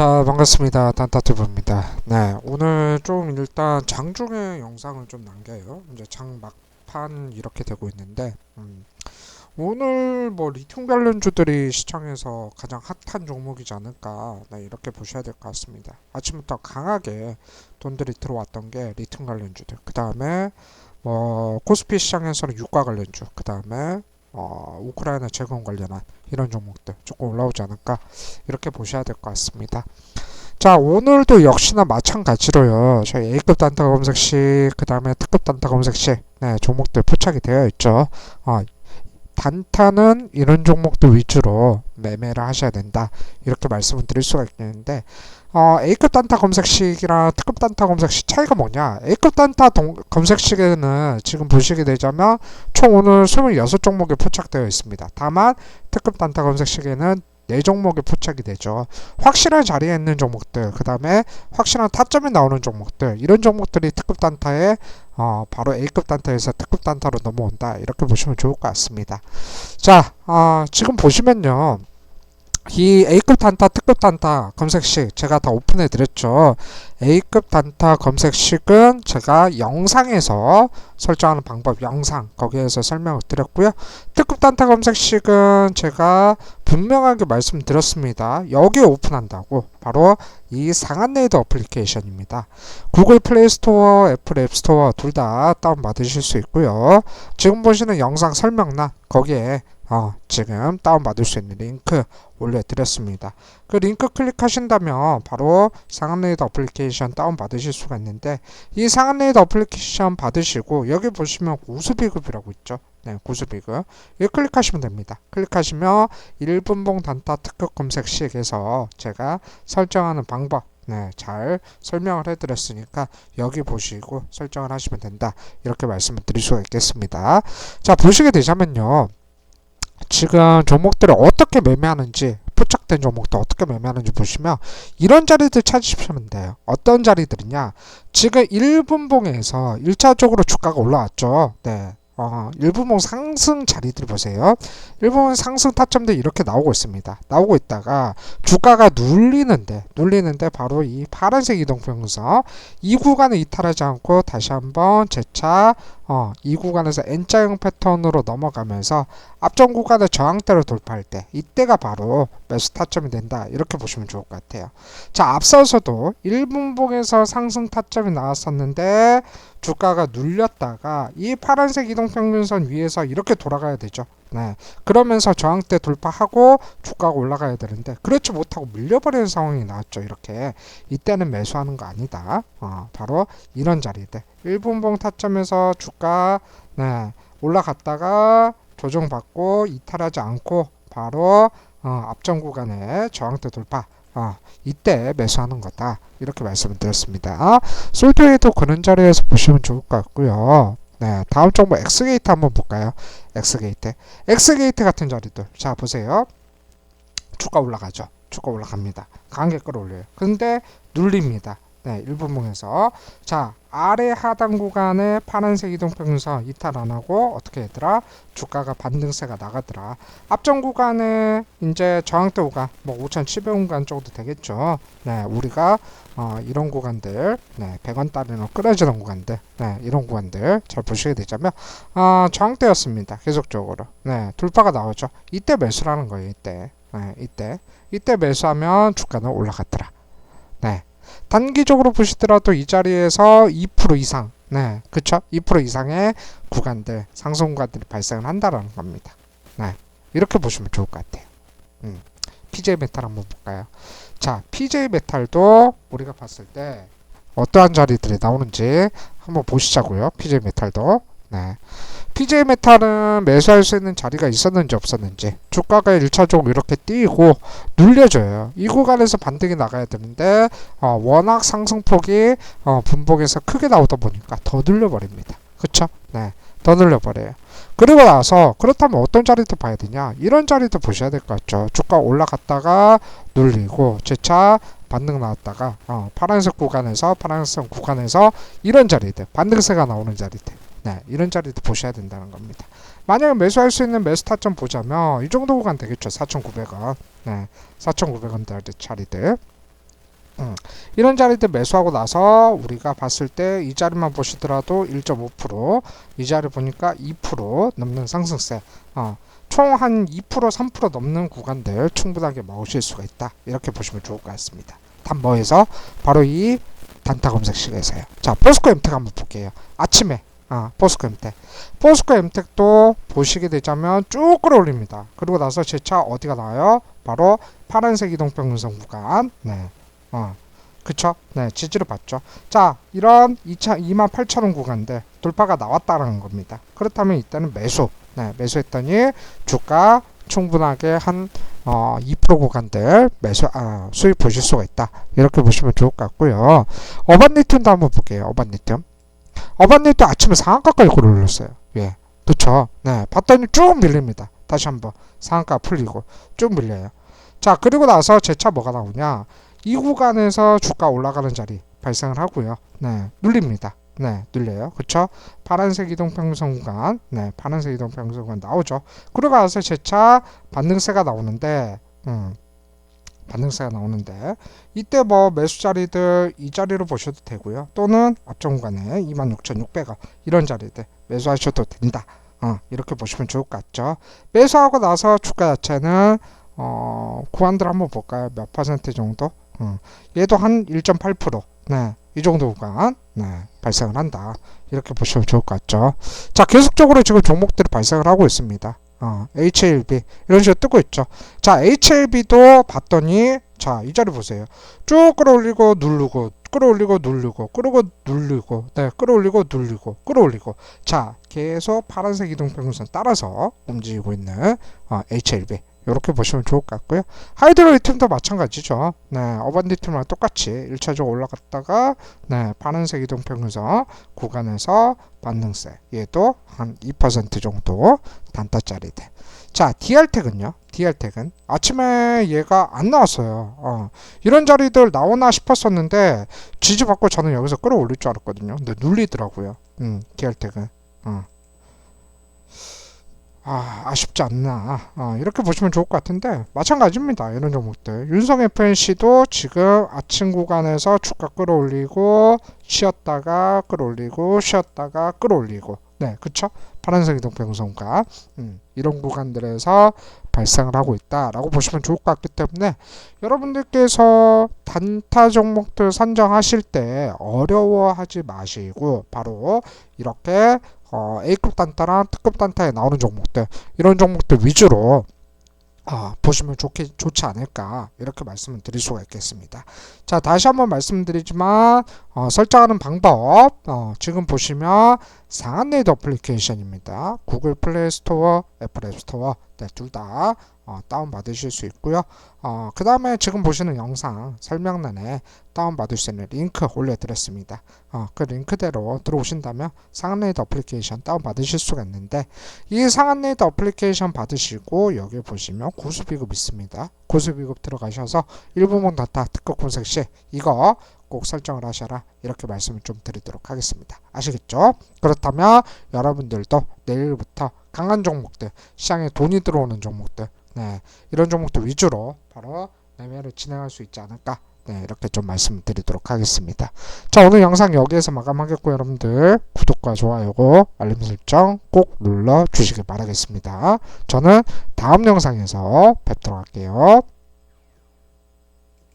자 반갑습니다. 단타튜브입니다. 네 오늘 좀 일단 장 중에 영상을 좀 남겨요. 이제 장 막판 이렇게 되고 있는데 음, 오늘 뭐 리튬 관련주들이 시장에서 가장 핫한 종목이지 않을까 네, 이렇게 보셔야 될 것 같습니다. 아침부터 강하게 돈들이 들어왔던 게 리튬 관련주들. 그 다음에 뭐 코스피 시장에서는 유가 관련주 그 다음에 어, 우크라이나 재건 관련한 이런 종목들 조금 올라오지 않을까 이렇게 보셔야 될 것 같습니다. 자 오늘도 역시나 마찬가지로요. 저희 A급 단타 검색식 그 다음에 특급 단타 검색식 네, 종목들 포착이 되어 있죠. 어, 단타는 이런 종목들 위주로 매매를 하셔야 된다. 이렇게 말씀을 드릴 수가 있겠는데 어, A급 단타 검색식이랑 특급 단타 검색식 차이가 뭐냐? A급 단타 동, 검색식에는 지금 보시게 되자면 총 오늘 26종목이 포착되어 있습니다. 다만 특급 단타 검색식에는 4종목이 포착이 되죠 확실한 자리에 있는 종목들 그 다음에 확실한 타점이 나오는 종목들 이런 종목들이 특급 단타에 어, 바로 A급 단타에서 특급 단타로 넘어온다 이렇게 보시면 좋을 것 같습니다 자 어, 지금 보시면요 이 A급 단타, 특급 단타 검색식 제가 다 오픈해 드렸죠. A급 단타 검색식은 제가 영상에서 설정하는 방법 영상 거기에서 설명을 드렸고요. 특급 단타 검색식은 제가 분명하게 말씀드렸습니다. 여기 오픈한다고 바로 이 상한레이더 어플리케이션입니다. 구글 플레이 스토어, 애플 앱 스토어 둘 다 다운 받으실 수 있고요. 지금 보시는 영상 설명란 거기에 어, 지금 다운받을 수 있는 링크 올려드렸습니다. 그 링크 클릭하신다면 바로 상한레이더 어플리케이션 다운받으실 수가 있는데 이 상한레이더 어플리케이션 받으시고 여기 보시면 우수비급이라고 있죠. 네, 구수비급. 이 클릭하시면 됩니다. 클릭하시면 1분봉 단타 특급 검색식에서 제가 설정하는 방법 네, 잘 설명을 해드렸으니까 여기 보시고 설정을 하시면 된다. 이렇게 말씀을 드릴 수가 있겠습니다. 자, 보시게 되자면요. 지금 종목들을 어떻게 매매하는지 포착된 종목들 어떻게 매매하는지 보시면 이런 자리들 찾으시면 돼요. 어떤 자리들이냐? 지금 1분봉에서 1차적으로 주가가 올라왔죠. 네. 어, 일부봉 상승 자리들 보세요. 일부봉 상승 타점들 이렇게 나오고 있습니다. 나오고 있다가 주가가 눌리는데 눌리는데 바로 이 파란색 이동평선 이 구간을 이탈하지 않고 다시 한번 재차 어, 이 구간에서 N자형 패턴으로 넘어가면서 앞전 구간의 저항대를 돌파할 때 이때가 바로 매수 타점이 된다 이렇게 보시면 좋을 것 같아요 자 앞서서도 1분봉에서 상승 타점이 나왔었는데 주가가 눌렸다가 이 파란색 이동평균선 위에서 이렇게 돌아가야 되죠 네. 그러면서 저항대 돌파하고 주가가 올라가야 되는데 그렇지 못하고 밀려버리는 상황이 나왔죠. 이렇게 이때는 매수하는 거 아니다. 어, 바로 이런 자리들 1분봉 타점에서 주가 네, 올라갔다가 조정받고 이탈하지 않고 바로 어, 앞전 구간에 저항대 돌파 어, 이때 매수하는 거다 이렇게 말씀을 드렸습니다. 솔트웨이도 그런 자리에서 보시면 좋을 것 같고요. 네, 다음 종목 엑스게이트 한번 볼까요? 엑스게이트. 엑스게이트 같은 자리들. 자, 보세요. 주가 올라가죠. 주가 올라갑니다. 강하게 끌어올려요. 근데 눌립니다. 네, 1분봉에서. 자, 아래 하단 구간에 파란색 이동평선 이탈 안 하고 어떻게 했더라? 주가가 반등세가 나가더라. 앞전 구간에 이제 저항대 구간 뭐 5,700 구간 정도 되겠죠. 네, 우리가 어, 이런 구간들, 네, 100원짜리로 끌어지는 구간들, 네, 이런 구간들 잘 보시게 되자면 어, 저항대였습니다. 계속적으로. 네, 돌파가 나오죠. 이때 매수라는 거예요. 이때. 네, 이때. 이때 매수하면 주가는 올라갔더라. 네. 단기적으로 보시더라도 이 자리에서 2% 이상, 네, 그쵸? 2% 이상의 구간들, 상승 구간들이 발생을 한다라는 겁니다. 네, 이렇게 보시면 좋을 것 같아요. 음, PJ 메탈 한번 볼까요? 자, PJ 메탈도 우리가 봤을 때 어떠한 자리들이 나오는지 한번 보시자고요. PJ 메탈도. 네. PJ 메탈은 매수할 수 있는 자리가 있었는지 없었는지 주가가 1차적으로 이렇게 뛰고 눌려줘요. 이 구간에서 반등이 나가야 되는데 어, 워낙 상승폭이 어, 분봉에서 크게 나오다 보니까 더 눌려버립니다. 그쵸? 네. 더 눌려버려요. 그리고 나서 그렇다면 어떤 자리도 봐야 되냐? 이런 자리도 보셔야 될 것 같죠. 주가 올라갔다가 눌리고 재차 반등 나왔다가 어, 파란색 구간에서 파란색 구간에서 이런 자리들 반등세가 나오는 자리들 네, 이런 자리도 보셔야 된다는 겁니다. 만약에 매수할 수 있는 매수 타점 보자면 이 정도 구간 되겠죠. 4,900원. 네, 4,900원 자리들. 음, 이런 자리들 매수하고 나서 우리가 봤을 때 이 자리만 보시더라도 1.5%이 자리 보니까 2% 넘는 상승세 어, 총 한 2% 3% 넘는 구간들 충분하게 먹으실 수가 있다 이렇게 보시면 좋을 것 같습니다 단뭐에서 바로 이 단타 검색식에서요 자 포스코 엠텍 한번 볼게요 아침에 아, 포스코 엠텍 포스코 엠텍도 보시게 되자면 쭉 끌어올립니다 그리고 나서 제 차 어디가 나와요 바로 파란색 이동평균선 구간 네 어. 그쵸? 네, 지지를 봤죠. 자, 이런 2차, 28,000원 구간들 돌파가 나왔다라는 겁니다. 그렇다면 이때는 매수, 네, 매수했더니 주가 충분하게 한 어, 2% 구간들 매수, 아, 수익 보실 수가 있다. 이렇게 보시면 좋을 것 같고요. 어반 리튬도 한번 볼게요. 어반 리튬. 어반리튬 아침에 상한가 까지 끌어올렸어요. 예, 그쵸? 네, 봤더니 쭉 밀립니다. 다시 한번 상한가 풀리고 쭉 밀려요. 자, 그리고 나서 제 차 뭐가 나오냐? 이 구간에서 주가 올라가는 자리 발생을 하고요. 네, 눌립니다. 네, 눌려요. 그쵸? 파란색 이동평균선 구간, 네, 파란색 이동평균선 구간 나오죠. 그리고 나서 제 차 반등세가 나오는데, 음, 반등세가 나오는데, 이때 뭐 매수 자리들 이 자리로 보셔도 되고요. 또는 앞전 구간에 26,600원 이런 자리들 매수하셔도 된다. 어, 이렇게 보시면 좋을 것 같죠. 매수하고 나서 주가 자체는 어, 구간들 한번 볼까요? 몇 퍼센트 정도? 어, 얘도 한 1.8%. 네. 이 정도 구간 네, 발생을 한다. 이렇게 보시면 좋을 것 같죠. 자, 계속적으로 지금 종목들이 발생을 하고 있습니다. 어, HLB 이런 식으로 뜨고 있죠. 자, HLB도 봤더니 자, 이 자리 보세요. 쭉 끌어올리고 누르고 끌어올리고 누르고 끌어고 누르고 네, 끌어올리고 누르고 끌어올리고 자, 계속 파란색 이동평균선 따라서 움직이고 있는 어, HLB 이렇게 보시면 좋을 것 같고요. 하이드로 리튬도 마찬가지죠. 네, 어반 리튬이랑 똑같이 1차적으로 올라갔다가 네, 파란색 이동평균선 구간에서 반등세 얘도 한 2% 정도 단타짜리들. 자, DR텍은요. DR텍은 아침에 얘가 안 나왔어요. 어, 이런 자리들 나오나 싶었었는데 지지받고 저는 여기서 끌어올릴 줄 알았거든요. 근데 눌리더라고요. 음, DR텍은. 어. 아, 아쉽지 않나. 어, 이렇게 보시면 좋을 것 같은데, 마찬가지입니다. 이런 종목들. 윤성 FNC도 지금 아침 구간에서 주가 끌어올리고, 쉬었다가 끌어올리고, 쉬었다가 끌어올리고. 네, 그쵸? 파란색 이동평선가. 음, 이런 구간들에서 발생을 하고 있다라고 보시면 좋을 것 같기 때문에, 여러분들께서 단타 종목들 선정하실 때 어려워하지 마시고, 바로 이렇게 어, A급 단타랑 특급 단타에 나오는 종목들 이런 종목들 위주로 어, 보시면 좋게, 좋지 않을까 이렇게 말씀을 드릴 수가 있겠습니다. 자 다시 한번 말씀드리지만 어, 설정하는 방법 어, 지금 보시면 상한레이더 어플리케이션입니다. 구글 플레이 스토어, 애플 앱 스토어 네, 둘다 어, 다운 받으실 수 있고요. 어, 그 다음에 지금 보시는 영상 설명란에 다운 받을 수 있는 링크 올려드렸습니다. 어, 그 링크대로 들어오신다면 상한레이더 어플리케이션 다운 받으실 수가 있는데 이 상한레이더 어플리케이션 받으시고 여기 보시면 고수비급 있습니다. 고수비급 들어가셔서 일부분 다타 특급 분석 시 이거 꼭 설정을 하셔라 이렇게 말씀을 좀 드리도록 하겠습니다. 아시겠죠? 그렇다면 여러분들도 내일부터 강한 종목들 시장에 돈이 들어오는 종목들 네, 이런 종목들 위주로 바로 매매를 진행할 수 있지 않을까 네, 이렇게 좀 말씀드리도록 하겠습니다. 자, 오늘 영상 여기에서 마감하겠고 여러분들 구독과 좋아요고 알림 설정 꼭 눌러 주시길 바라겠습니다. 저는 다음 영상에서 뵙도록 할게요.